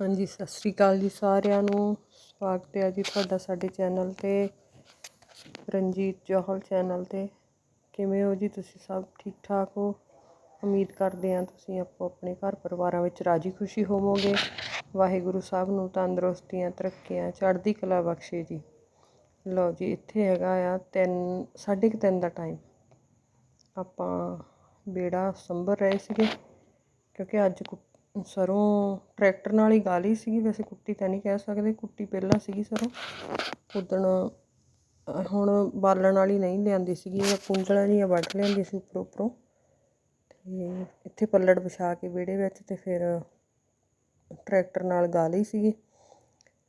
ਹਾਂਜੀ, ਸਤਿ ਸ਼੍ਰੀ ਅਕਾਲ ਜੀ ਸਾਰਿਆਂ ਨੂੰ। ਸਵਾਗਤ ਹੈ ਜੀ ਤੁਹਾਡਾ ਸਾਡੇ ਚੈਨਲ ਤੇ, ਰਣਜੀਤ ਜੋਹਲ ਚੈਨਲ ਤੇ। ਕਿਵੇਂ ਹੋ ਜੀ ਤੁਸੀਂ ਸਭ? ਠੀਕ ਠਾਕ ਹੋ? ਉਮੀਦ ਕਰਦੇ ਹਾਂ ਤੁਸੀਂ ਆਪੋ ਆਪਣੇ ਘਰ ਪਰਿਵਾਰਾਂ ਵਿੱਚ ਰਾਜੀ ਖੁਸ਼ੀ ਹੋਵੋਗੇ। ਵਾਹਿਗੁਰੂ ਸਾਹਿਬ ਨੂੰ ਤੰਦਰੁਸਤੀਆਂ, ਤਰੱਕੀਆਂ, ਚੜ੍ਹਦੀ ਕਲਾ ਬਖਸ਼ੇ ਜੀ। ਲਓ ਜੀ, ਇੱਥੇ ਹੈਗਾ ਆ 3 3:30 ਦਾ ਟਾਈਮ ਆਪਾਂ ਬੇੜਾ ਸੰਭਰ ਰਹੇ ਸੀਗੇ, ਕਿਉਂਕਿ ਅੱਜ ਕੁ- ਸਰੋਂ ਟਰੈਕਟਰ ਨਾਲ ਹੀ ਗਾਲੀ ਸੀਗੀ, ਵੈਸੇ ਕੁੱਟੀ ਤਾਂ ਨਹੀਂ ਕਹਿ ਸਕਦੇ, ਕੁੱਟੀ ਪਹਿਲਾਂ ਸੀਗੀ ਸਰੋਂ। ਉਦਣ ਹੁਣ ਬਾਲਣ ਵਾਲੀ ਨਹੀਂ ਲਿਆਂਦੀ ਸੀਗੀ ਇਹ ਪੁੰਜਲਾਂ ਜਿਹੀਆਂ ਵੱਢ ਲਿਆਂਦੀ ਸੀ ਉੱਪਰੋਂ ਉੱਪਰੋਂ। ਤੇ ਇੱਥੇ ਪੱਲੜ ਵਿਛਾ ਕੇ ਵਿਹੜੇ ਵਿੱਚ ਤੇ ਫਿਰ ਟਰੈਕਟਰ ਨਾਲ ਗਾਲੀ ਸੀਗੀ।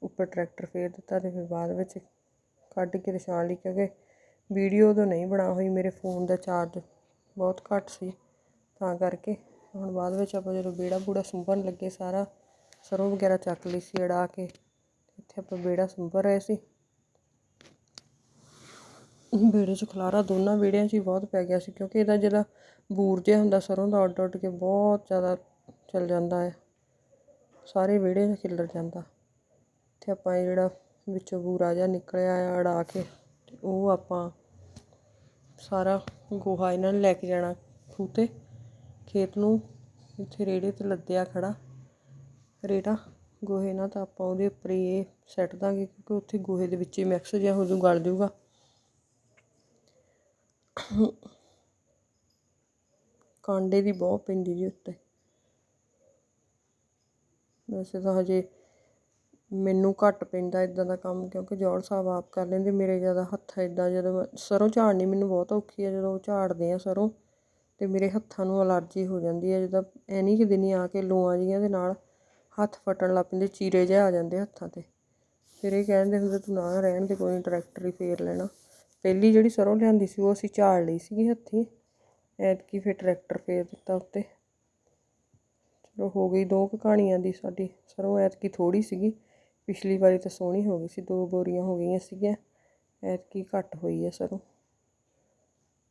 ਉੱਪਰ ਟਰੈਕਟਰ ਫੇਰ ਦਿੱਤਾ ਤੇ ਫਿਰ ਬਾਅਦ ਵਿੱਚ ਕੱਢ ਕੇ ਰਛਾਣ ਲਈ ਕਿਉਂਕਿ ਵੀਡੀਓ ਉਦੋਂ ਨਹੀਂ ਬਣਾ ਹੋਈ, ਮੇਰੇ ਫੋਨ ਦਾ ਚਾਰਜ ਬਹੁਤ ਘੱਟ ਸੀ। ਤਾਂ ਕਰਕੇ ਹੁਣ ਬਾਅਦ ਵਿੱਚ ਆਪਾਂ ਜਦੋਂ ਵਿਹੜਾ ਬੂੜਾ ਸੁੰਭਣ ਲੱਗੇ ਸਾਰਾ, ਸਰੋਂ ਵਗੈਰਾ ਚੱਕ ਲਈ ਸੀ ਅੜਾ ਕੇ, ਇੱਥੇ ਆਪਾਂ ਵਿਹੜਾ ਸੁੰਭਰ ਰਹੇ ਸੀ। ਵਿਹੜੇ 'ਚ ਖਲਾਰਾ ਦੋਨਾਂ ਵਿਹੜਿਆਂ 'ਚ ਹੀ ਬਹੁਤ ਪੈ ਗਿਆ ਸੀ, ਕਿਉਂਕਿ ਇਹਦਾ ਜਿਹੜਾ ਬੂਰ ਜਿਹਾ ਹੁੰਦਾ ਸਰੋਂ ਦਾ ਉੱਡ ਉੱਡ ਕੇ ਬਹੁਤ ਜ਼ਿਆਦਾ ਚੱਲ ਜਾਂਦਾ ਹੈ। ਸਾਰੇ ਵਿਹੜੇ 'ਚ ਖਿੱਲਰ ਜਾਂਦਾ। ਤੇ ਆਪਾਂ ਇਹ ਜਿਹੜਾ ਵਿੱਚੋਂ ਬੂਰਾ ਜਿਹਾ ਨਿਕਲਿਆ ਆ ਅੜਾ ਕੇ, ਤੇ ਉਹ ਆਪਾਂ ਸਾਰਾ ਗੋਹਾ ਇਹਨਾਂ ਨੇ ਲੈ ਕੇ ਜਾਣਾ ਖੂਹ 'ਤੇ, ਖੇਤ ਨੂੰ। ਇੱਥੇ ਰੇੜੇ ਤੇ ਲੱਦਿਆ ਖੜਾ। ਰੇੜਾ, ਗੋਹੇ ਨਾਲ ਤਾਂ ਆਪਾਂ ਉਹਦੇ ਉੱਪਰ ਹੀ ਇਹ ਸੱਟ ਦਾਂਗੇ ਕਿਉਂਕਿ ਉੱਥੇ ਗੋਹੇ ਦੇ ਵਿੱਚ ਹੀ ਮਿਕਸ ਜਿਹਾ ਹੋ ਜੂ ਗਲ ਜੂਗਾ ਕਾਂਡੇ ਦੀ ਬਹੁਤ ਪੈਂਦੀ ਜੀ ਉੱਤੇ। ਵੈਸੇ ਤਾਂ ਹਜੇ ਮੈਨੂੰ ਘੱਟ ਪੈਂਦਾ ਇਦਾਂ ਦਾ ਕੰਮ ਕਿਉਂਕਿ ਜੋੜ ਸਾਹਿਬ ਆਪ ਕਰ ਲੈਂਦੇ, ਮੇਰੇ ਜ਼ਿਆਦਾ ਹੱਥ ਇਦਾਂ ਜਦੋਂ ਸਰੋਂ ਝਾੜਨੀ ਮੈਨੂੰ ਬਹੁਤ ਔਖੀ ਹੈ ਜਦੋਂ ਝਾੜਦੇ ਆ ਸਰੋਂ। ਅਤੇ ਮੇਰੇ ਹੱਥਾਂ ਨੂੰ ਅਲਰਜੀ ਹੋ ਜਾਂਦੀ ਹੈ, ਜਦੋਂ ਐਨੀ ਕੁ ਦਿਨੀ ਆ ਕੇ ਲੂਆਂ ਜਿਹੀਆਂ ਦੇ ਨਾਲ ਹੱਥ ਫਟਣ ਲੱਗ ਪੈਂਦੇ, ਚੀਰੇ ਜਿਹੇ ਆ ਜਾਂਦੇ ਹੱਥਾਂ ਤੇ। ਫਿਰ ਇਹ ਕਹਿੰਦੇ ਹੁੰਦੇ, ਤੂੰ ਨਾ ਰਹਿਣ ਦੇ, ਕੋਈ ਨਹੀਂ ਟਰੈਕਟਰ ਹੀ ਫੇਰ ਲੈਣਾ। ਪਹਿਲੀ ਜਿਹੜੀ ਸਰ੍ਹੋਂ ਲਿਆਂਦੀ ਸੀ, ਉਹ ਅਸੀਂ ਝਾੜ ਲਈ ਸੀਗੀ ਹੱਥੀਂ। ਐਤਕੀ ਫਿਰ ਟਰੈਕਟਰ ਫੇਰ ਦਿੱਤਾ ਉੱਤੇ। ਚਲੋ, ਹੋ ਗਈ ਦੋ ਕੁ ਕਹਾਣੀਆਂ ਦੀ ਸਾਡੀ ਸਰ੍ਹੋਂ ਐਤਕੀ ਥੋੜੀ ਸੀਗੀ। ਪਿਛਲੀ ਵਾਰੀ ਤਾਂ ਸੋਹਣੀ ਹੋ ਗਈ ਸੀ, ਦੋ ਬੋਰੀਆਂ ਹੋ ਗਈਆਂ ਸੀਗੀਆਂ। ਐਤਕੀ ਘੱਟ ਹੋਈ ਹੈ ਸਰੋਂ।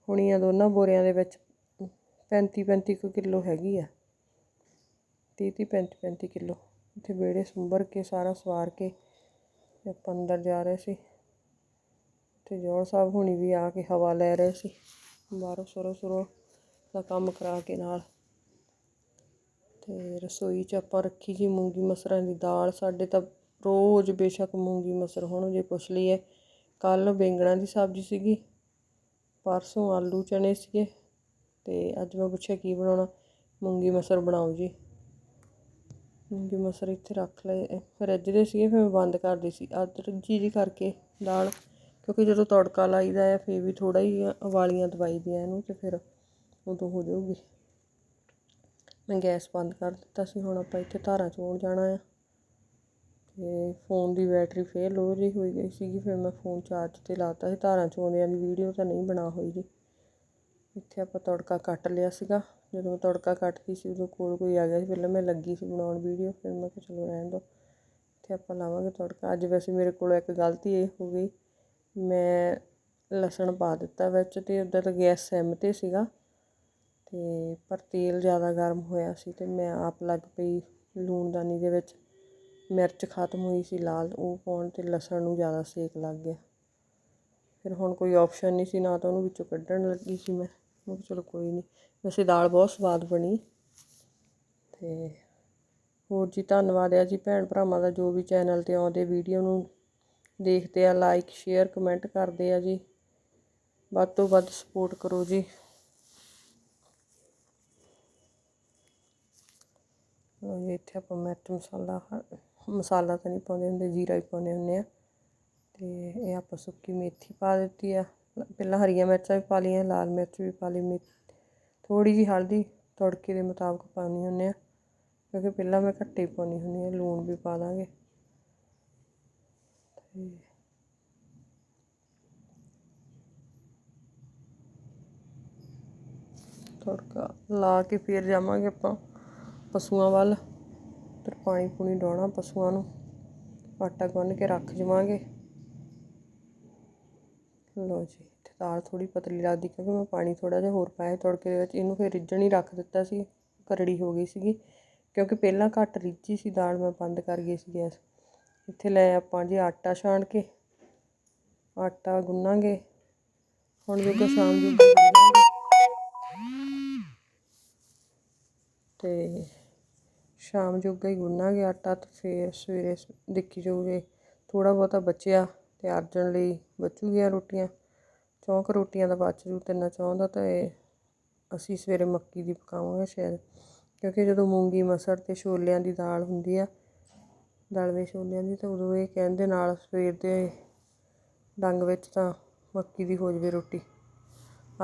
ਹੁਣੀਆਂ ਦੋਨਾਂ ਬੋਰੀਆਂ ਦੇ ਵਿੱਚ 35 35 ਕੁ ਕਿਲੋ ਹੈਗੀ ਆ। 30 30 35 35 ਕਿਲੋ। ਉੱਥੇ ਵਿਹੜੇ ਸੁੰਬਰ ਕੇ, ਸਾਰਾ ਸਵਾਰ ਕੇ ਆਪਾਂ ਅੰਦਰ ਜਾ ਰਹੇ ਸੀ। ਤੇ ਜੋੜ ਸਾਹਿਬ ਹੁਣੀ ਵੀ ਆ ਕੇ ਹਵਾ ਲੈ ਰਹੇ ਸੀ। ਬਾਹਰੋਂ ਸਰੋਂ ਸਰੋਂ ਦਾ ਕੰਮ ਕਰਾ ਕੇ ਨਾਲ। ਤੇ ਰਸੋਈ 'ਚ ਆਪਾਂ ਰੱਖੀ ਜੀ ਮੂੰਗੀ ਮਸਰਾਂ ਦੀ ਦਾਲ। ਸਾਡੇ ਤਾਂ ਰੋਜ਼ ਬੇਸ਼ੱਕ ਮੂੰਗੀ ਮਸਰ ਹੁਣ, ਜੇ ਪੁੱਛ ਲਈਏ। ਕੱਲ ਬੈਂਗਣਾਂ ਦੀ ਸਬਜ਼ੀ ਸੀਗੀ। ਪਰਸੋਂ ਆਲੂ ਚਣੇ ਸੀਗੇ। ਤੇ ਅੱਜ ਮੈਂ ਪੁੱਛਿਆ ਕੀ ਬਣਾਉਣਾ? ਮੂੰਗੀ ਮਸਰ ਬਣਾਓ ਜੀ। ਮੂੰਗੀ ਮਸਰ ਇੱਥੇ ਰੱਖ ਲਏ। ਰੱਜਦੇ ਸੀਗੇ, ਫਿਰ ਮੈਂ ਬੰਦ ਕਰਦੀ ਸੀ। ਅਦਰਕ ਜੀ ਜੀ ਕਰਕੇ ਦਾਲ ਕਿਉਂਕਿ ਜਦੋਂ ਤੜਕਾ ਲਾਈਦਾ ਹੈ ਫਿਰ ਵੀ ਥੋੜਾ ਹੀ ਉਬਾਲੀਆਂ ਦਵਾਈ ਦੀਆਂ ਇਹਨੂੰ ਤੇ ਫਿਰ ਉਦੋਂ ਹੋ ਜਾਊਗੀ। ਮੈਂ ਗੈਸ ਬੰਦ ਕਰ ਦਿੱਤਾ ਸੀ। ਹੁਣ ਆਪਾਂ ਇੱਥੇ ਧਾਰਾਂ ਚੋਣ ਜਾਣਾ ਆ। ਤੇ ਫੋਨ ਦੀ ਬੈਟਰੀ ਫੇਰ ਲੋ ਜਿਹੀ ਹੋਈ ਗਈ ਸੀਗੀ, ਫਿਰ ਮੈਂ ਫੋਨ ਚਾਰਜ ਤੇ ਲਾਤਾ ਸੀ। ਧਾਰਾਂ ਚੋਣਿਆਂ ਦੀ ਵੀਡੀਓ ਤਾਂ ਨਹੀਂ ਬਣਾ ਹੋਈ ਜੀ। ਇੱਥੇ ਆਪਾਂ ਤੜਕਾ ਕੱਟ ਲਿਆ ਸੀਗਾ। ਜਦੋਂ ਮੈਂ ਤੜਕਾ ਕੱਟਦੀ ਸੀ, ਉਦੋਂ ਕੋਲ ਕੋਈ ਆ ਗਿਆ ਸੀ। ਪਹਿਲਾਂ ਮੈਂ ਲੱਗੀ ਸੀ ਬਣਾਉਣ ਵੀਡੀਓ, ਫਿਰ ਮੈਂ ਕਿਹਾ ਚਲੋ ਰਹਿਣ ਦਿਓ ਇੱਥੇ ਆਪਾਂ ਲਾਵਾਂਗੇ ਤੜਕਾ। ਅੱਜ ਵੈਸੇ ਮੇਰੇ ਕੋਲ ਇੱਕ ਗਲਤੀ ਇਹ ਹੋ ਗਈ। ਮੈਂ ਲਸਣ ਪਾ ਦਿੱਤਾ ਵਿੱਚ ਤੇ ਉੱਧਰ ਤਾਂ ਗੈਸ ਸਿਮ ਤੇ ਸੀਗਾ। ਤੇ ਪਰ ਤੇਲ ਜ਼ਿਆਦਾ ਗਰਮ ਹੋਇਆ ਸੀ ਤੇ ਮੈਂ ਆਪ ਲੱਗ ਪਈ ਲੂਣਦਾਨੀ ਦੇ ਵਿੱਚ। ਮਿਰਚ ਖਤਮ ਹੋਈ ਸੀ ਲਾਲ, ਉਹ ਪਾਉਣ ਤੇ ਲਸਣ ਨੂੰ ਜ਼ਿਆਦਾ ਸੇਕ ਲੱਗ ਗਿਆ। ਫਿਰ ਹੁਣ ਕੋਈ ਆਪਸ਼ਨ ਨਹੀਂ ਸੀ, ਨਾ ਤਾਂ ਉਹਨੂੰ ਵਿੱਚੋਂ ਕੱਢਣ ਲੱਗੀ ਸੀ ਮੈਂ। ਮੈਂ ਕਿਹਾ ਚਲੋ ਕੋਈ ਨਹੀਂ ਵੈਸੇ ਦਾਲ ਬਹੁਤ ਸਵਾਦ ਬਣੀ। ਤੇ ਹੋਰ ਜੀ ਧੰਨਵਾਦ ਆ ਜੀ ਭੈਣ ਭਰਾਵਾਂ ਦਾ ਜੋ ਵੀ ਚੈਨਲ ਤੇ ਆਉਂਦੇ, ਵੀਡੀਓ ਨੂੰ ਦੇਖਦੇ ਆ ਲਾਈਕ ਸ਼ੇਅਰ ਕਮੈਂਟ ਕਰਦੇ ਆ ਜੀ। ਵੱਧ ਤੋਂ ਵੱਧ ਸਪੋਰਟ ਕਰੋ ਜੀ। ਲਓ ਇੱਥੇ ਆਪਾਂ ਮਿਰਚ ਮਸਾਲਾ ਮਸਾਲਾ ਤਾਂ ਨਹੀਂ ਪਾਉਂਦੇ ਹੁੰਦੇ, ਜੀਰਾ ਹੀ ਪਾਉਂਦੇ ਹੁੰਦੇ ਆ। ਤੇ ਇਹ ਆਪਾਂ ਸੁੱਕੀ ਮੇਥੀ ਪਾ ਦਿੱਤੀ ਆ। ਪਹਿਲਾਂ ਹਰੀਆਂ ਮਿਰਚਾਂ ਵੀ ਪਾ ਲਈਆਂ, ਲਾਲ ਮਿਰਚ ਵੀ ਪਾ ਲਈ, ਮੇ ਥੋੜੀ ਜਿਹੀ ਹਲਦੀ ਤੜਕੇ ਦੇ ਮੁਤਾਬਕ ਪਾਉਣੀ ਹੁੰਦੇ ਆ, ਕਿਉਂਕਿ ਪਹਿਲਾਂ ਮੈਂ ਘੱਟੇ ਪਾਉਣੀ ਹੁੰਦੀ ਆ, ਲੂਣ ਵੀ ਪਾ ਦਾਂਗੇ। ਤੇ ਤੜਕਾ ਲਾ ਕੇ ਫਿਰ ਜਾਵਾਂਗੇ ਆਪਾਂ ਪਸ਼ੂਆਂ ਵੱਲ ਫਿਰ ਪਾਣੀ ਪੂਣੀ ਡਾਉਣਾ ਪਸ਼ੂਆਂ ਨੂੰ, ਆਟਾ ਗੁੰਨ ਕੇ ਰੱਖ ਜਾਵਾਂਗੇ। ਲਓ ਜੀ ਤੇ ਦਾਲ ਥੋੜੀ ਪਤਲੀ ਲੱਗਦੀ ਕਿਉਂਕਿ ਮੈਂ ਪਾਣੀ ਥੋੜਾ ਜਿਹਾ ਹੋਰ ਪਾਇਆ ਤੜਕੇ ਦੇ ਵਿੱਚ, ਇਹਨੂੰ ਫਿਰ ਰਿੱਝਣ ਹੀ ਰੱਖ ਦਿੱਤਾ ਸੀ, ਕਰੜੀ ਹੋ ਗਈ ਸੀਗੀ, ਕਿਉਂਕਿ ਪਹਿਲਾਂ ਘੱਟ ਰਿੱਝੀ ਸੀ ਦਾਲ, ਮੈਂ ਬੰਦ ਕਰ ਗਈ ਸੀ ਗੈਸ। ਇੱਥੇ ਲੈ ਆਪਾਂ ਜੀ ਆਟਾ ਛਾਣ ਕੇ, ਆਟਾ ਗੁੰਨਾਂਗੇ, ਹੁਣ ਜੋਗਾ ਸ਼ਾਮ ਜੋਗਾ ਗੁੰਨਾਂਗੇ ਤੇ ਸ਼ਾਮ ਜੋਗਾ ਹੀ ਗੁੰਨਾਂਗੇ ਆਟਾ ਤੇ ਫੇਰ ਸਵੇਰੇ ਦੇਖੀ ਜਾਊਗੇ ਥੋੜਾ ਬਹੁਤਾ ਬਚਿਆ। ਤੇ ਅਰਜਨ ਲਈ ਬਚੂਗੀਆਂ ਰੋਟੀਆਂ। ਚੌਂਕ ਰੋਟੀਆਂ ਦਾ ਬਚ ਜੂ ਤਿੰਨਾਂ ਚੌਂ ਦਾ ਇਹ ਅਸੀਂ ਸਵੇਰੇ ਮੱਕੀ ਦੀ ਪਕਾਵਾਂਗੇ ਸ਼ਾਇਦ। ਕਿਉਂਕਿ ਜਦੋਂ ਮੂੰਗੀ, ਮਸਰ ਅਤੇ ਛੋਲਿਆਂ ਦੀ ਦਾਲ ਹੁੰਦੀ ਆ, ਦਲਵੇਂ ਛੋਲਿਆਂ ਦੀ, ਤਾਂ ਉਦੋਂ ਇਹ ਕਹਿੰਦੇ ਨਾਲ ਸਵੇਰ ਦੇ ਡੰਗ ਵਿੱਚ ਤਾਂ ਮੱਕੀ ਦੀ ਹੋ ਜਵੇ ਰੋਟੀ।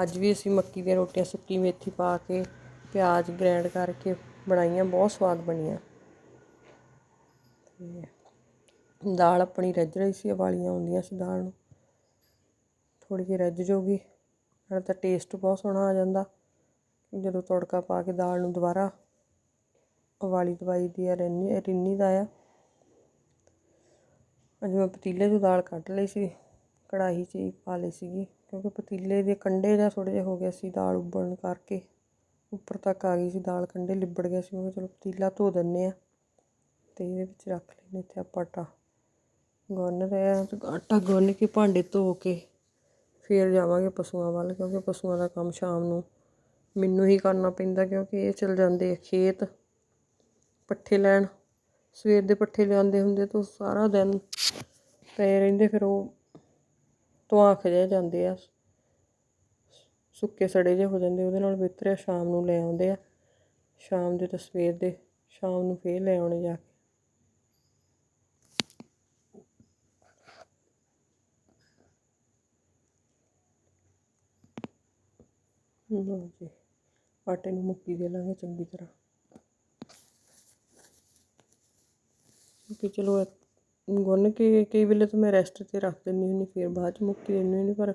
ਅੱਜ ਵੀ ਅਸੀਂ ਮੱਕੀ ਦੀਆਂ ਰੋਟੀਆਂ ਸੁੱਕੀ ਮੇਥੀ ਪਾ ਕੇ ਪਿਆਜ਼ ਗ੍ਰੈਂਡ ਕਰਕੇ ਬਣਾਈਆਂ, ਬਹੁਤ ਸਵਾਦ ਬਣੀਆਂ। ਤੇ ਦਾਲ ਆਪਣੀ ਰੱਜ ਰਹੀ ਸੀ, ਉਬਾਲੀਆਂ ਆਉਂਦੀਆਂ ਸੀ ਦਾਲ ਨੂੰ। ਥੋੜੀ ਜਿਹੀ ਰੱਜ ਜਾਊਗੀ ਨਾਲ ਤਾਂ ਟੇਸਟ ਬਹੁਤ ਸੋਹਣਾ ਆ ਜਾਂਦਾ। ਜਦੋਂ ਤੜਕਾ ਪਾ ਕੇ ਦਾਲ ਨੂੰ ਦੁਬਾਰਾ ਉਬਾਲੀ ਦਵਾਈ ਦੀ ਆ, ਰਿੰਨੀ ਰਿੰਨੀ ਦਾ ਆ। ਅੱਜ ਮੈਂ ਪਤੀਲੇ ਤੋਂ ਦਾਲ ਕੱਢ ਲਈ ਸੀ, ਕੜਾਹੀ 'ਚ ਹੀ ਪਾ ਲਈ ਸੀਗੀ, ਕਿਉਂਕਿ ਪਤੀਲੇ ਦੇ ਕੰਡੇ ਜਾਂ ਥੋੜ੍ਹੇ ਜਿਹੇ ਹੋ ਗਿਆ ਸੀ ਦਾਲ ਉਬਲਣ ਕਰਕੇ। ਉੱਪਰ ਤੱਕ ਆ ਗਈ ਸੀ ਦਾਲ ਕੰਡੇ ਲਿਬੜ ਗਿਆ ਸੀ, ਮੈਂ ਕਿਹਾ ਚਲੋ ਪਤੀਲਾ ਧੋ ਦਿੰਨੇ ਆ ਤੇ ਇਹਦੇ ਵਿੱਚ ਰੱਖ ਲੈਨੇ ਇੱਥੇ ਆਪਾਂ ਆਟਾ। ਗੁੰਨ ਰਹੇ ਆ ਆਟਾ ਗੁੰਨ ਕੇ ਭਾਂਡੇ ਧੋ ਕੇ ਫਿਰ ਜਾਵਾਂਗੇ ਪਸ਼ੂਆਂ ਵੱਲ, ਕਿਉਂਕਿ ਪਸ਼ੂਆਂ ਦਾ ਕੰਮ ਸ਼ਾਮ ਨੂੰ ਮੈਨੂੰ ਹੀ ਕਰਨਾ ਪੈਂਦਾ, ਕਿਉਂਕਿ ਇਹ ਚਲ ਜਾਂਦੇ ਆ ਖੇਤ ਪੱਠੇ ਲੈਣ। ਸਵੇਰ ਦੇ ਪੱਠੇ ਲਿਆਉਂਦੇ ਹੁੰਦੇ ਤਾਂ ਸਾਰਾ ਦਿਨ ਪਏ ਰਹਿੰਦੇ, ਫਿਰ ਉਹ ਧੁਆਂਖ ਜਿਹੇ ਜਾਂਦੇ ਆ, ਸੁੱਕੇ ਸੜੇ ਜਿਹੇ ਹੋ ਜਾਂਦੇ, ਉਹਦੇ ਨਾਲ ਬਿਹਤਰ ਆ ਸ਼ਾਮ ਨੂੰ ਲੈ ਆਉਂਦੇ ਆ। ਸ਼ਾਮ ਦੇ ਤਾਂ ਸਵੇਰ ਦੇ, ਸ਼ਾਮ ਨੂੰ ਫੇਰ ਲੈ ਆਉਣੇ ਜਾ ਲਓ ਜੀ, ਆਟੇ ਨੂੰ ਮੁੱਕੀ ਦੇ ਲਾਂਗੇ ਚੰਗੀ ਤਰ੍ਹਾਂ। ਕਿ ਚਲੋ ਗੁੰਨ ਕੇ ਕਈ ਵੇਲੇ ਤਾਂ ਮੈਂ ਰੈਸਟ ਤੇ ਰੱਖ ਦਿੰਦੀ ਹੁੰਦੀ, ਫਿਰ ਬਾਅਦ ਚ ਮੁੱਕੀ ਦਿੰਦੀ ਹੁੰਦੀ, ਪਰ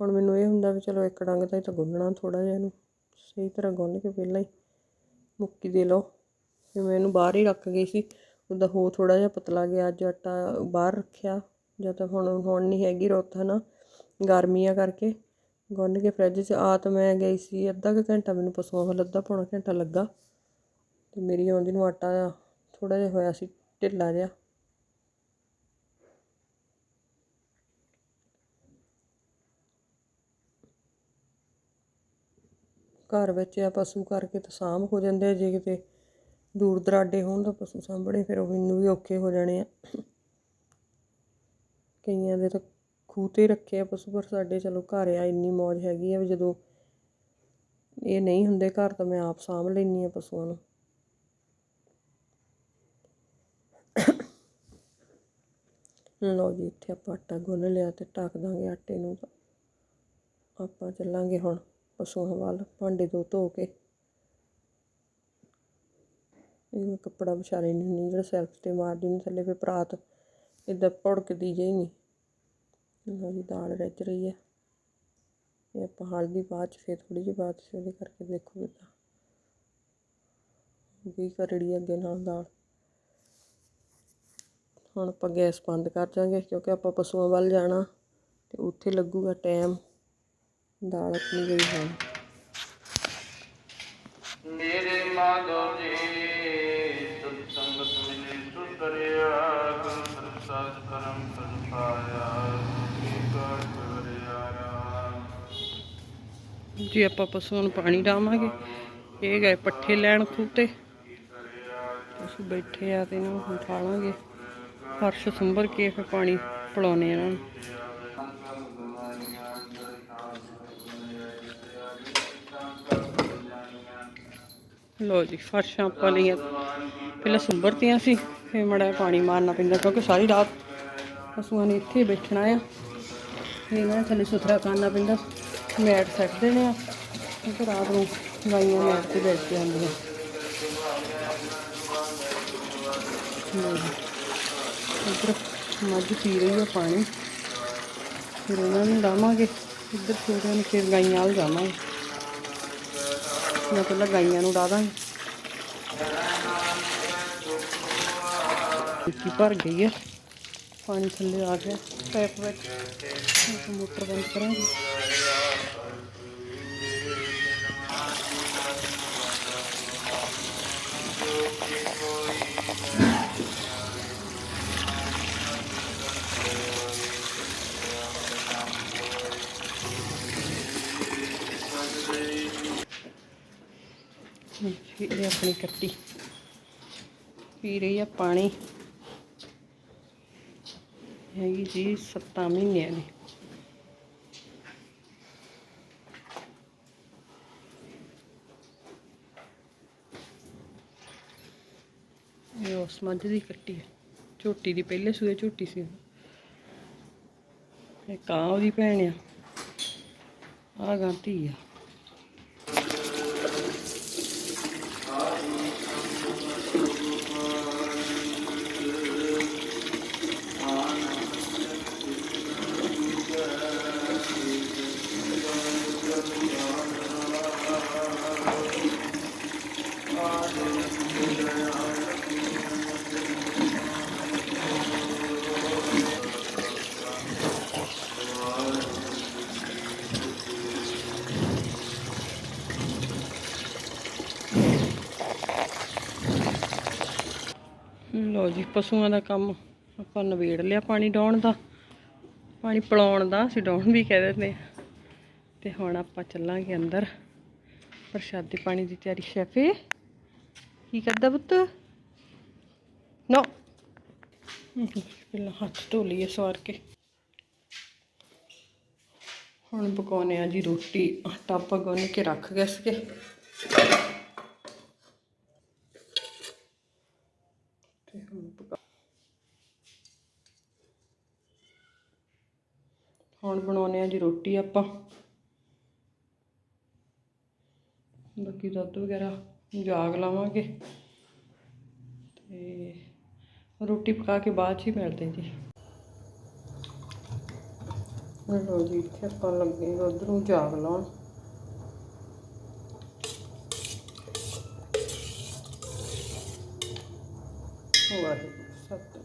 ਹੁਣ ਮੈਨੂੰ ਇਹ ਹੁੰਦਾ ਵੀ ਚਲੋ ਇੱਕ ਡੰਗ ਤਾਂ ਹੀ ਤਾਂ ਗੁੰਨਣਾ ਥੋੜਾ ਜਿਹਾ ਇਹਨੂੰ। ਸਹੀ ਤਰ੍ਹਾਂ ਗੁੰਨ ਕੇ ਪਹਿਲਾਂ ਹੀ ਮੁੱਕੀ ਦੇ ਲਓ। ਫਿਰ ਮੈਂ ਇਹਨੂੰ ਬਾਹਰ ਹੀ ਰੱਖ ਗਈ ਸੀ, ਉਹਦਾ ਹੋ ਥੋੜਾ ਜਿਹਾ ਪਤਲਾ ਗਿਆ, ਅੱਜ ਆਟਾ ਬਾਹਰ ਰੱਖਿਆ। ਜਾਂ ਤਾਂ ਹੁਣ ਹੁਣ ਨਹੀਂ ਹੈਗੀ ਰੁੱਤ ਹਨਾ, ਗਰਮੀਆਂ ਕਰਕੇ। ਗੁੰਨ ਕੇ ਫਰਿੱਜ 'ਚ ਆ ਤਾਂ ਮੈਂ ਗਈ ਸੀ ਅੱਧਾ ਕੁ ਘੰਟਾ, ਮੈਨੂੰ ਪਸ਼ੂਆਂ ਵੱਲ ਅੱਧਾ ਪੌਣਾ ਘੰਟਾ ਲੱਗਾ। ਅਤੇ ਮੇਰੀ ਆਉਂਦੀ ਨੂੰ ਆਟਾ ਥੋੜ੍ਹਾ ਜਿਹਾ ਹੋਇਆ ਸੀ, ਢਿੱਲਾ ਜਿਹਾ। ਘਰ ਵਿੱਚ ਆ ਪਸ਼ੂ ਕਰਕੇ ਤਾਂ ਸਾਂਭ ਹੋ ਜਾਂਦੇ ਆ, ਜੇ ਕਿਤੇ ਦੂਰ ਦਰਾਡੇ ਹੋਣ ਤਾਂ ਪਸ਼ੂ ਸਾਂਭਣੇ, ਫਿਰ ਉਹ ਮੈਨੂੰ ਵੀ ਔਖੇ ਹੋ ਜਾਣੇ ਆ। ਕਈਆਂ ਦੇ ਤਾਂ ਖੂਹ 'ਤੇ ਰੱਖੇ ਆ ਪਸ਼ੂ ਪਰ ਸਾਡੇ ਚਲੋ ਘਰ ਆ, ਇੰਨੀ ਮੌਜ ਹੈਗੀ ਆ ਵੀ ਜਦੋਂ ਇਹ ਨਹੀਂ ਹੁੰਦੇ ਘਰ ਤਾਂ ਮੈਂ ਆਪ ਸਾਂਭ ਲੈਂਦੀ ਆ ਪਸ਼ੂਆਂ ਨੂੰ। ਲਓ ਜੀ, ਇੱਥੇ ਆਪਾਂ ਆਟਾ ਗੁੰਨ ਲਿਆ ਤੇ ਢੱਕ ਦਾਂਗੇ ਆਟੇ ਨੂੰ ਤਾਂ। ਆਪਾਂ ਚੱਲਾਂਗੇ ਹੁਣ ਪਸ਼ੂਆਂ ਵੱਲ, ਭਾਂਡੇ ਦੋ ਧੋ ਕੇ। ਇਹ ਮੈਂ ਕੱਪੜਾ ਵਿਛਾ ਲੈਂਦੀ ਹੁੰਦੀ ਜਿਹੜਾ ਸੈਲਫ ਤੇ ਮਾਰਦੀ ਨਹੀਂ ਥੱਲੇ ਫਿਰ ਪਰਾਤ ਇਦਾਂ ਭੜਕਦੀ ਜਿਹੀ ਨਹੀਂ ਲਓ ਜੀ, ਦਾਲ ਰੱਜ ਰਹੀ ਹੈ। ਇਹ ਆਪਾਂ ਹਲਦੀ ਬਾਅਦ ਚ, ਫਿਰ ਥੋੜੀ ਜਿਹੀ ਬਾਅਦ ਚ ਉਹਦੇ ਕਰਕੇ ਦੇਖੋ ਕਿੱਦਾਂ ਵੀ ਕਰੜੀ ਅੱਗੇ ਨਾਲ ਦਾਲ। ਹੁਣ ਆਪਾਂ ਗੈਸ ਬੰਦ ਕਰ ਜਾਾਂਗੇ ਕਿਉਂਕਿ ਆਪਾਂ ਪਸ਼ੂਆਂ ਵੱਲ ਜਾਣਾ, ਤੇ ਉੱਥੇ ਲੱਗੂਗਾ ਟਾਈਮ। ਦਾਲ ਆਪਣੀ ਗਈ ਹੈ ਮੇਰੇ ਮਾਧੋ ਜੀ ਜੀ ਆਪਾਂ ਪਸ਼ੂਆਂ ਨੂੰ ਪਾਣੀ ਡਾਵਾਂਗੇ ਇਹ ਗਏ ਪੱਠੇ ਲੈਣ ਖੂਹ ਤੇ ਅਸੀਂ ਬੈਠੇ ਆ ਤੇ ਇਹਨਾਂ ਨੂੰ ਉਠਾਲਾਂਗੇ ਫਰਸ਼ ਸੰਭਰ ਕੇ ਫਿਰ ਪਾਣੀ ਪਿਲਾਉਣੇ ਇਹਨਾਂ ਨੂੰ। ਲੋ ਜੀ, ਫਰਸ਼ਾਂ ਆਪਾਂ ਲਈਆਂ। ਪਹਿਲਾਂ ਸੁੰਬਰਤੀਆਂ ਸੀ, ਫਿਰ ਮੜਾ ਪਾਣੀ ਮਾਰਨਾ ਪੈਂਦਾ ਕਿਉਂਕਿ ਸਾਰੀ ਰਾਤ ਪਸ਼ੂਆਂ ਨੇ ਇੱਥੇ ਬੈਠਣਾ ਆ। ਇਹਨਾਂ ਨੇ ਥੱਲੇ ਸੁਥਰਾ ਕਰਨਾ ਪੈਂਦਾ। ਮੈਟ ਸੱਟ ਦੇਣੇ ਆ ਕਿਉਂਕਿ ਰਾਤ ਨੂੰ ਗਾਈਆਂ ਮੈਟ ਤੇ ਬੈਠ ਕੇ ਆਉਂਦੀਆਂ ਲਓ ਜੀ। ਇੱਧਰ ਮੱਝ ਪੀ ਰਹੀ ਆ ਪਾਣੀ। ਫਿਰ ਉਹਨਾਂ ਨੂੰ ਲਾਵਾਂਗੇ। ਇੱਧਰ ਛੋਟਿਆਂ ਨੂੰ ਫਿਰ ਗਾਈਆਂ ਵੱਲ ਜਾਵਾਂਗੇ। ਮੈਂ ਪਹਿਲਾਂ ਗਾਈਆਂ ਨੂੰ ਡਾ ਦਾਂਗੇ। ਟਿੱਕੀ ਭਰ ਗਈ ਹੈ ਪਾਣੀ ਥੱਲੇ ਆ ਗਿਆ। ਪੈਪ ਵਿੱਚ। ਮੋਟਰ ਬੰਦ ਕਰਾਂਗੇ। ਇਹ ਆਪਣੀ ਕੱਟੀ। ਪੀ ਰਹੀ ਆ ਪਾਣੀ। ਹੈਗੀ ਜੀ 7 ਮਹੀਨਿਆਂ ਦੀ। ਇਹ ਮੱਝ ਦੀ ਕੱਟੀ ਝੋਟੀ ਦੀ ਪਹਿਲੇ ਸੂਏ ਝੋਟੀ ਸੀ ਇਹ ਕਾਂ ਉਹਦੀ ਭੈਣ ਆ। ਆ ਗਾਂ ਧੀ ਆ ਲੋ ਜੀ ਪਸ਼ੂਆਂ ਦਾ ਕੰਮ ਆਪਾਂ ਨਵੇੜ ਲਿਆ ਪਾਣੀ ਡਾਉਣ ਦਾ। ਪਾਣੀ ਪਿਲਾਉਣ ਦਾ ਅਸੀਂ ਡਾਉਣ ਵੀ ਕਹਿ ਦਿੰਦੇ ਹਾਂ ਤੇ ਹੁਣ ਆਪਾਂ ਚੱਲਾਂਗੇ ਅੰਦਰ। ਪ੍ਰਸ਼ਾਦੀ ਪਾਣੀ ਦੀ ਤਿਆਰੀ ਸ਼ੈਫੇ ਕੀ ਕਰਦਾ ਪੁੱਤ? ਨੋ। ਪਹਿਲਾਂ ਹੱਥ ਧੋ ਲਈਏ ਸਵਾਰ ਕੇ। ਹੁਣ ਪਕਾਉਣੇ ਆ ਜੀ ਰੋਟੀ। ਆਟਾ ਪਕਾਉਣ ਕੇ ਰੱਖ ਗਏ ਸੀਗੇ ਤੇ ਹੁਣ ਪਕਾ ਹੁਣ ਬਣਾਉਣੇ ਆ ਜੀ ਰੋਟੀ ਆਪਾਂ। ਬਾਕੀ ਦੁੱਧ ਵਗੈਰਾ ਜਾਗ ਲਾਵਾਂਗੇ। ਤੇ ਰੋਟੀ ਪਕਾ ਕੇ ਬਾਅਦ 'ਚ ਹੀ ਮਿਲਦੇ ਜੀ। ਲੋ ਜੀ, ਇੱਥੇ ਆਪਾਂ ਲੱਗੇ ਦੁੱਧ ਨੂੰ ਜਾਗ ਲਾਉਣ। ਵਾਹਿਗੁਰੂ ਸਤਿ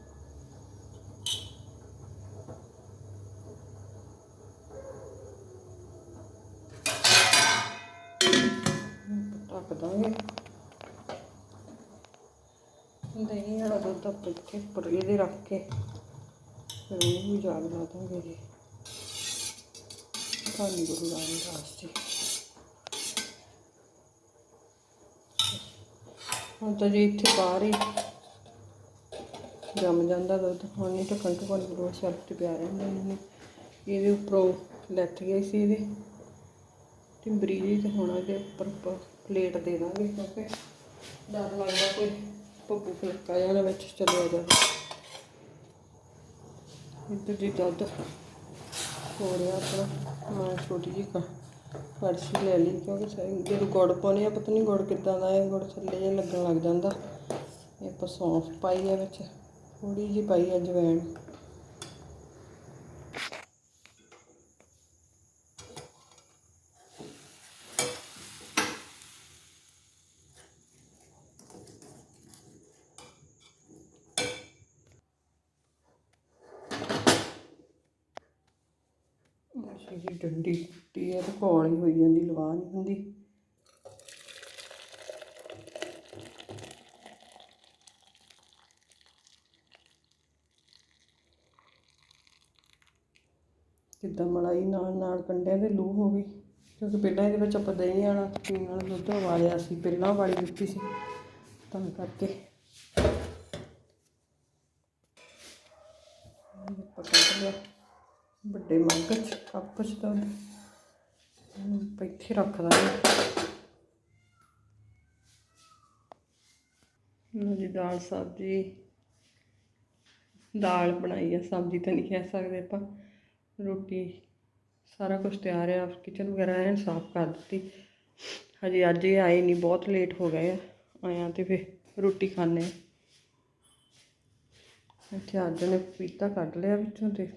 ਢੱਕ ਦਾਂਗੇ ਦਹੀਂ ਵਾਲਾ ਦੁੱਧ ਆਪਾਂ ਇੱਥੇ ਉੱਪਰ ਇਹਦੇ ਰੱਖ ਕੇ ਫਿਰ ਉਹਨੂੰ ਵੀ ਜਾਗ ਲਾ ਦਾਂਗੇ ਜੀ। ਧੰਨ ਗੁਰੂ ਰਾਮਦਾਸ ਜੀ। ਹੁਣ ਤਾਂ ਜੀ ਇੱਥੇ ਬਾਹਰ ਹੀ ਜੰਮ ਜਾਂਦਾ ਦੁੱਧ। ਹੁਣ ਨਹੀਂ ਢੱਕਣ ਢੱਕਣ ਗੁਰੂ ਸਾਹਿਬ ਤੇ ਪਿਆ ਰਹਿੰਦਾ ਇਹਨੇ। ਇਹਦੇ ਉੱਪਰੋਂ ਲੱਥ ਗਏ ਸੀ ਇਹਦੇ। ਤੇ ਜੀ ਤੇ ਹੁਣ ਇਹਦੇ ਉੱਪਰ। ਪਲੇਟ ਦੇ ਦਾਂਗੇ ਕਿਉਂਕਿ ਡਰ ਲੱਗਦਾ ਕੋਈ ਪੱਪੂ ਫਲਕਾ ਜਾਣਾ ਵਿੱਚ ਚਲਿਆ ਜਾਵੇ। ਇੱਧਰ ਜੀ ਦੁੱਧ ਹੋ ਰਿਹਾ ਆਪਣਾ। ਮੈਂ ਛੋਟੀ ਜਿਹੀ ਕ ਕੜਛੀ ਲੈ ਲਈ ਕਿਉਂਕਿ ਸਾਰੇ ਜਦੋਂ ਗੁੜ ਪਾਉਣੇ ਆ, ਪਤਾ ਨਹੀਂ ਗੁੜ ਕਿੱਦਾਂ ਦਾ ਹੈ ਗੁੜ ਥੱਲੇ ਜਿਹਾ ਲੱਗਣ ਲੱਗ ਜਾਂਦਾ। ਇਹ ਆਪਾਂ ਸੌਂਫ ਪਾਈ ਹੈ ਵਿੱਚ। ਥੋੜੀ ਜਿਹੀ ਪਾਈ ਹੈ ਜਵੈਣ ਅੱਛਾ ਜੀ ਡੰਡੀ ਟੁੱਟੀ ਹੈ ਤੇ ਕੋਲ ਹੀ ਹੋਈ ਜਾਂਦੀ, ਲਵਾ ਨਹੀਂ ਹੁੰਦੀ। ਜਿੱਦਾਂ ਮਲਾਈ ਨਾਲ ਨਾਲ ਕੰਡਿਆਂ ਦੇ ਲੂ ਹੋ ਗਈ, ਕਿਉਂਕਿ ਪਹਿਲਾਂ ਇਹਦੇ ਵਿੱਚ ਆਪਾਂ ਦਹੀਂ ਵਾਲਾ ਪੀਣ ਵਾਲਾ ਦੁੱਧ ਉਬਾਲਿਆ ਸੀ, ਪਹਿਲਾਂ ਵਾਲੀ ਦਿੱਤੀ ਸੀ, ਤਾਂ ਕਰਕੇ ਆਪਾਂ ਕੱਢ ਲਿਆ ਵੱਡੇ ਮੱਗ ਚ ਤਾਂ ਆਪਾਂ ਇੱਥੇ ਰੱਖ ਦਾਂਗੇ ਲਓ ਜੀ, ਦਾਲ, ਸਬਜ਼ੀ। ਦਾਲ ਬਣਾਈ ਆ, ਸਬਜ਼ੀ ਤਾਂ ਨਹੀਂ ਕਹਿ ਸਕਦੇ ਆਪਾਂ। ਰੋਟੀ, ਸਾਰਾ ਕੁਝ ਤਿਆਰ ਆ ਕਿਚਨ ਵਗੈਰਾ ਐਨ ਸਾਫ਼ ਕਰ ਦਿੱਤੀ। ਹਜੇ ਅੱਜ ਇਹ ਆਏ ਨਹੀਂ ਬਹੁਤ ਲੇਟ ਹੋ ਗਏ ਆ। ਆਇਆ ਤੇ ਫਿਰ ਰੋਟੀ ਖਾਣੇ ਇੱਥੇ ਅੱਜ ਨੇ ਪਪੀਤਾ ਕੱਢ ਲਿਆ ਵਿੱਚੋਂ ਤੇ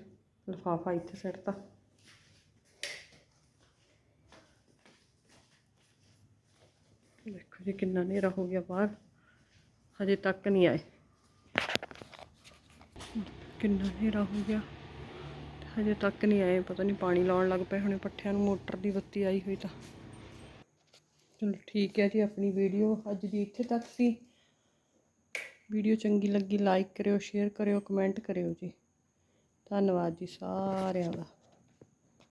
ਲਿਫਾਫਾ ਇੱਥੇ ਸਿੱਟਤਾ। ਦੇਖੋ ਜੀ ਕਿੰਨਾ ਹਨੇਰਾ ਹੋ ਗਿਆ ਬਾਹਰ। ਹਜੇ ਤੱਕ ਨਹੀਂ ਆਏ। ਕਿੰਨਾ ਹਨੇਰਾ ਹੋ ਗਿਆ। ਹਜੇ ਤੱਕ ਨਹੀਂ ਆਏ। ਪਤਾ ਨਹੀਂ ਪਾਣੀ ਲਾਉਣ ਲੱਗ ਪਏ ਹੁਣੇ ਪੱਠਿਆਂ ਨੂੰ। ਮੋਟਰ ਦੀ ਬੱਤੀ ਆਈ ਹੋਈ ਤਾਂ। ਚਲੋ ਠੀਕ ਹੈ ਜੀ ਆਪਣੀ ਵੀਡੀਓ। ਅੱਜ ਦੀ ਇੱਥੇ ਤੱਕ ਸੀ। ਵੀਡੀਓ ਚੰਗੀ ਲੱਗੀ ਲਾਈਕ ਕਰਿਓ ਸ਼ੇਅਰ ਕਰਿਓ ਕਮੈਂਟ ਕਰਿਓ ਜੀ। ਧੰਨਵਾਦ ਜੀ ਸਾਰਿਆਂ ਦਾ।